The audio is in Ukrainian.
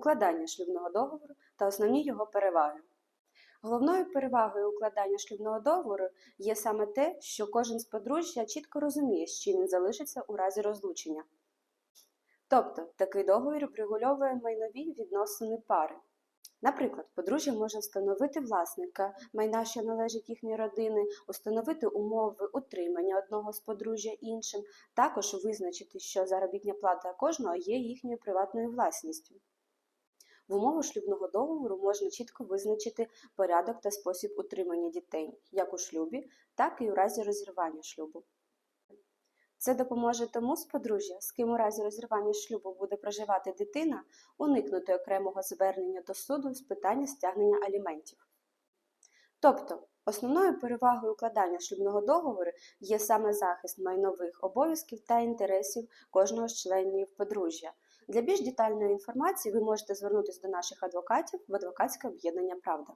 укладання шлюбного договору та основні його переваги. Головною перевагою укладання шлюбного договору є саме те, що кожен з подружжя чітко розуміє, з чим він залишиться у разі розлучення. Тобто, такий договір врегульовує майнові відносини пари. Наприклад, подружжя може встановити власника майна, що належить їхній родини, установити умови утримання одного з подружжя іншим, також визначити, що заробітня плата кожного є їхньою приватною власністю. В умовах шлюбного договору можна чітко визначити порядок та спосіб утримання дітей як у шлюбі, так і у разі розірвання шлюбу. Це допоможе тому з подружжя, з ким у разі розірвання шлюбу буде проживати дитина, уникнути окремого звернення до суду з питання стягнення аліментів. Тобто, основною перевагою укладання шлюбного договору є саме захист майнових обов'язків та інтересів кожного з членів подружжя. Для більш детальної інформації ви можете звернутися до наших адвокатів в адвокатське об'єднання Правда.